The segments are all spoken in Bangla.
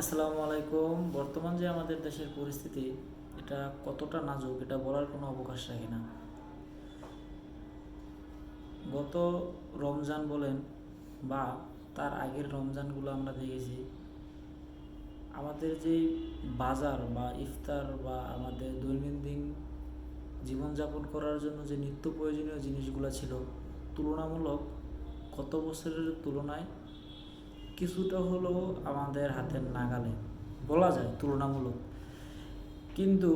আসসালামু আলাইকুম। বর্তমান যে আমাদের দেশের পরিস্থিতি, এটা কতটা নাজুক, এটা বলার কোনো অবকাশ রাখে না। গত রমজান বলেন বা তার আগের রমজানগুলো আমরা দেখেছি, আমাদের যে বাজার বা ইফতার বা আমাদের দৈনন্দিন জীবনযাপন করার জন্য যে নিত্য প্রয়োজনীয় জিনিসগুলো ছিল, তুলনামূলক গত বছরের তুলনায় কিছুটা হলেও আমাদের হাতের নাগালে, বলা যায় তুলনামূলক। কিন্তু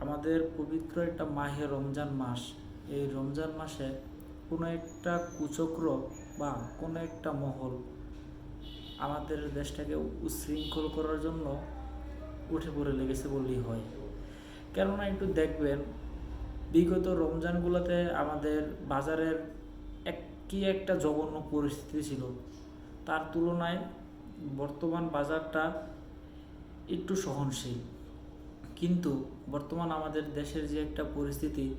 আমাদের পবিত্র একটা মাহে রমজান মাস, এই রমজান মাসে কোনো একটা কুচক্র বা কোনো একটা মহল আমাদের দেশটাকে উচ্ছৃঙ্খল করার জন্য উঠে পড়ে লেগেছে বললেই হয়। কেননা একটু দেখবেন, বিগত রমজানগুলোতে আমাদের বাজারের এক কি একটা জঘন্য পরিস্থিতি ছিল। তার তুলনায় বর্তমান বাজারটা একটু সহনশীল। কিন্তু বর্তমান আমাদের দেশের যে একটা পরিস্থিতি,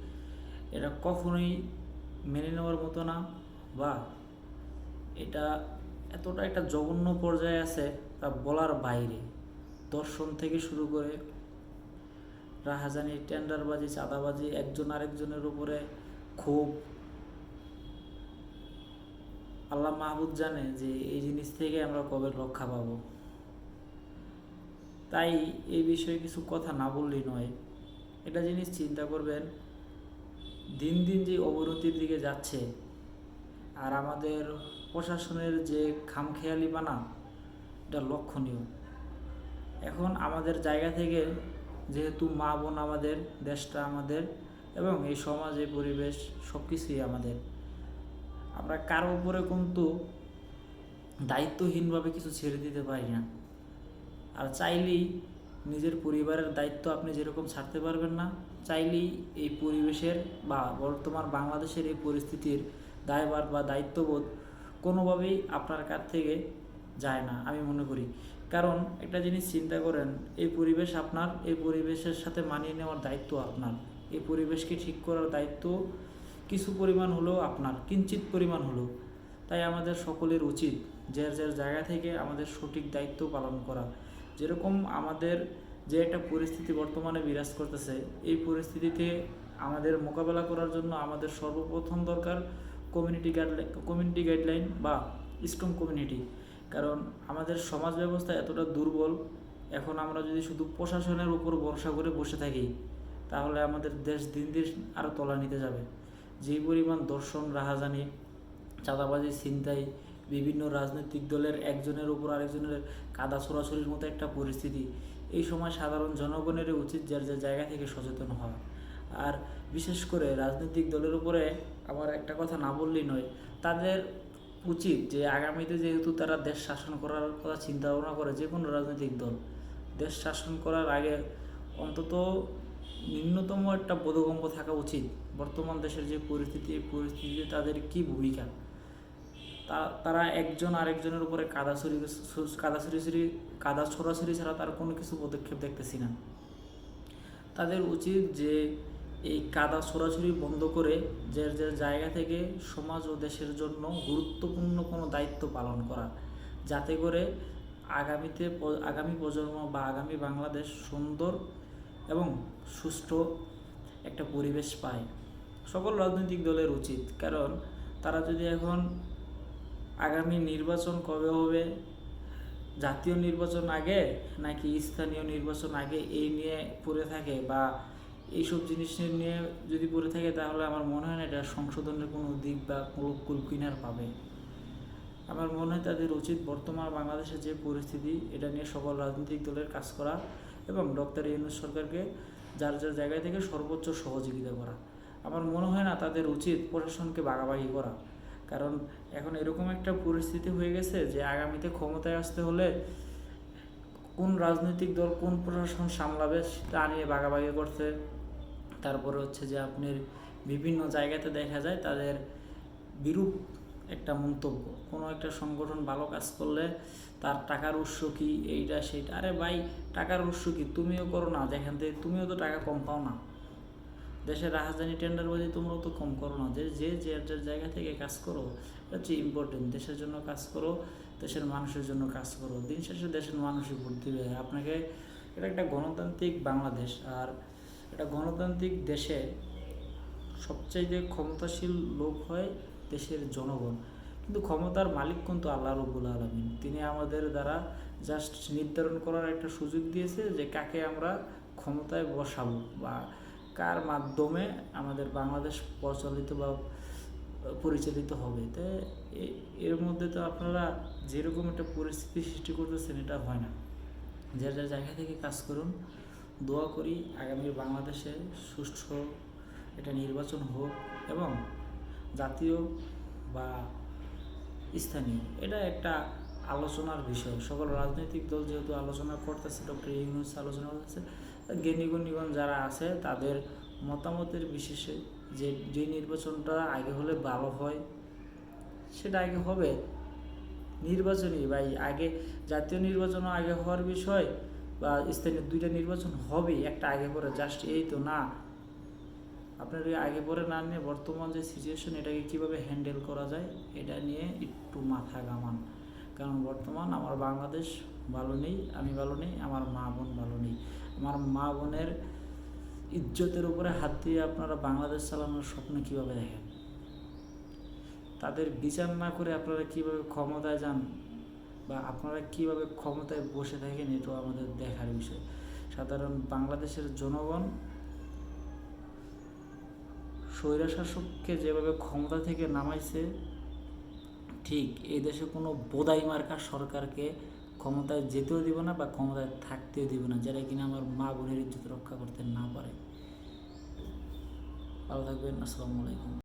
এটা কখনোই মেনে নেওয়ার মতো না বা এটা এতটা একটা জঘন্য পর্যায়ে আছে তা বলার বাইরে। দর্শন থেকে শুরু করে রাহাজানি টেন্ডারবাজি, চাঁদাবাজি, একজন আরেকজনের উপরে ক্ষোভ আল্লাহ মাহবুদ জানে যে এই জিনিস থেকে আমরা কবে রক্ষা পাব। তাই এই বিষয়ে কিছু কথা না বললেই নয়। এটা জিনিস চিন্তা করবেন, দিন দিন যে অবনতির দিকে যাচ্ছে আর আমাদের প্রশাসনের যে খামখেয়ালি বানা এটা লক্ষণীয়। এখন আমাদের জায়গা থেকে যেহেতু মা বোন আমাদের, দেশটা আমাদের এবং এই সমাজ পরিবেশ সব কিছুই আমাদের। আমরা কারও উপরে কিন্তু দায়িত্বহীনভাবে কিছু ছেড়ে দিতে পারি না। আর চাইলেই নিজের পরিবারের দায়িত্ব আপনি যেরকম ছাড়তে পারবেন না, চাইলেই এই পরিবেশের বা বর্তমান বাংলাদেশের এই পরিস্থিতির দায়ভার বা দায়িত্ববোধ কোনোভাবেই আপনার কাছ থেকে যায় না, আমি মনে করি। কারণ একটা জিনিস চিন্তা করেন, এই পরিবেশ আপনার, এই পরিবেশের সাথে মানিয়ে নেওয়ার দায়িত্ব আপনার। এই পরিবেশকে ঠিক করার দায়িত্ব কিছু পরিমাণ হলেও আপনার, কিঞ্চিত পরিমাণ হলেও তাই আমাদের সকলের উচিত যার যার জায়গা থেকে আমাদের সঠিক দায়িত্ব পালন করা। যেরকম আমাদের যে একটা পরিস্থিতি বর্তমানে বিরাজ করতেছে, এই পরিস্থিতিতে আমাদের মোকাবেলা করার জন্য আমাদের সর্বপ্রথম দরকার কমিউনিটি গাইডলাইন কমিউনিটি গাইডলাইন বা স্ট্রং কমিউনিটি কারণ আমাদের সমাজ ব্যবস্থা এতটা দুর্বল, এখন আমরা যদি শুধু প্রশাসনের উপর ভরসা করে বসে থাকি, তাহলে আমাদের দেশ দিন দিন আরও তলা নিতে যাবে। যেই পরিমাণ দর্শন, রাহাজানি, চাঁদাবাজি, ছিনতাই, বিভিন্ন রাজনৈতিক দলের একজনের উপর আরেকজনের কাদা ছোড়াছড়ির মতো একটা পরিস্থিতি, এই সময় সাধারণ জনগণের উচিত যার যার জায়গা থেকে সচেতন হওয়া। আর বিশেষ করে রাজনৈতিক দলের উপরে আমার একটা কথা না বললেই নয়, তাদের উচিত যে আগামীতে যেহেতু তারা দেশ শাসন করার কথা চিন্তা ভাবনা করে যে কোনো রাজনৈতিক দল, দেশ শাসন করার আগে অন্তত ন্যূনতম একটা বোধগম্য থাকা উচিত। বর্তমান দেশের যে পরিস্থিতি, এই পরিস্থিতিতে তাদের কি ভূমিকা? তারা একজন আরেকজনের উপরে কাদা ছড়ি কাদা ছড়ি কাদা ছড়াছড়ি ছাড়া তার কোনো কিছু পদক্ষেপ দেখতেছি না। তাদের উচিত যে এই কাদা ছড়াছড়ি বন্ধ করে যে যার জায়গা থেকে সমাজ ও দেশের জন্য গুরুত্বপূর্ণ কোনো দায়িত্ব পালন করা। যাতে করে আগামীতে আগামী প্রজন্ম বা আগামী বাংলাদেশ সুন্দর এবং সুষ্ঠু একটা পরিবেশ পায়। সকল রাজনৈতিক দলের উচিত, কারণ তারা যদি এখন আগামী নির্বাচন কবে হবে, জাতীয় নির্বাচন আগে নাকি স্থানীয় নির্বাচন আগে, এই নিয়ে পড়ে থাকে বা এইসব জিনিস নিয়ে যদি পড়ে থাকে, তাহলে আমার মনে হয় না এটা সংশোধনের কোনো দিক বা কুল কিনার পাবে। আমার মনে হয় তাদের উচিত বর্তমান বাংলাদেশের যে পরিস্থিতি, এটা নিয়ে সকল রাজনৈতিক দলের কাজ করা। এবং ডক্টর ইউনুস সরকারকে যার যার জায়গা থেকে সর্বোচ্চ সহযোগিতা করা। আমার মনে হয় না তাদের উচিত প্রশাসনকে ভাগাভাগি করা। কারণ এখন এরকম একটা পরিস্থিতি হয়ে গেছে যে আগামীতে ক্ষমতায় আসতে হলে কোন রাজনৈতিক দল কোন প্রশাসন সামলাবে তা নিয়ে ভাগাভাগি করছে। তারপরে হচ্ছে যে আপনার বিভিন্ন জায়গাতে দেখা যায় তাদের বিরূপ একটা মন্তব্য। কোনো একটা সংগঠন ভালো কাজ করলে তার টাকার উৎস কি, এইটা, সেইটা। আরে ভাই, টাকার উৎস কি? তুমিও করো না, যেখান থেকে তুমিও তো টাকা কম পাও না। দেশের রাজধানী টেন্ডার টেন্ডারবাজি তোমরাও তো কম করো না। যে যে যে, যার জায়গা থেকে কাজ করো, এটা হচ্ছে ইম্পর্টেন্ট দেশের জন্য কাজ করো, দেশের মানুষের জন্য কাজ করো। দিন শেষে দেশের মানুষই ভোট দিবে। আপনাকে, এটা একটা গণতান্ত্রিক বাংলাদেশ। আর এটা গণতান্ত্রিক দেশে সবচাইতে ক্ষমতাশীল লোক হয় দেশের জনগণ। কিন্তু ক্ষমতার মালিক কিন্তু আল্লাহ রবুল আলমিন। তিনি আমাদের দ্বারা জাস্ট নির্ধারণ করার একটা সুযোগ দিয়েছে যে কাকে আমরা ক্ষমতায় বসাবো বা কার মাধ্যমে আমাদের বাংলাদেশ প্রচলিত বা পরিচালিত হবে। তো এ- এর মধ্যে তো আপনারা যেরকম একটা পরিস্থিতি সৃষ্টি করতেছেন, এটা হয় না। যে যার জায়গা থেকে কাজ করুন, দোয়া করি আগামী বাংলাদেশে সুষ্ঠু এটা নির্বাচন হোক এবং জাতীয় বা স্থানীয়। এটা একটা আলোচনার বিষয়। সকল রাজনৈতিক দল যেহেতু আলোচনা করতেছে, ডক্টর ইউনুস আলোচনা করতেছে জ্ঞানীগুণীগণ যারা আছে, তাদের মতামতের বিশেষে যে যে নির্বাচনটা আগে হলে ভালো হয়, সেটা আগে হবে। নির্বাচনই ভাই আগে, জাতীয় নির্বাচনও আগে হওয়ার বিষয় বা স্থানীয় দুইটা নির্বাচন হবেই, একটা আগে পরে, জাস্ট এই তো না। আপনার আগে পরে না নিয়ে বর্তমান যে সিচুয়েশন এটাকে কীভাবে হ্যান্ডেল করা যায়, এটা নিয়ে একটু মাথা ঘামান। কারণ বর্তমান আমার বাংলাদেশ ভালো নেই, আমি ভালো নেই, আমার মা বোন ভালো নেই। আমার মা বোনের ইজ্জতের উপরে হাত দিয়ে আপনারা বাংলাদেশ চালানোর স্বপ্ন কীভাবে দেখেন? তাদের বিচার না করে আপনারা কীভাবে ক্ষমতায় যান বা আপনারা কীভাবে ক্ষমতায় বসে থাকেন, এটাও আমাদের দেখার বিষয়। সাধারণ বাংলাদেশের জনগণ স্বৈরশাসককে যেভাবে ক্ষমতা থেকে নামাইছে, ঠিক এই দেশে কোনো বোদাই মার্কা সরকারকে ক্ষমতায় যেতেও দিব না বা ক্ষমতায় থাকতেও দিব না, যারা কিনা আমার মা বোনের ইজ্জত রক্ষা করতে না পারে। ভালো থাকবেন, আসসালামু আলাইকুম।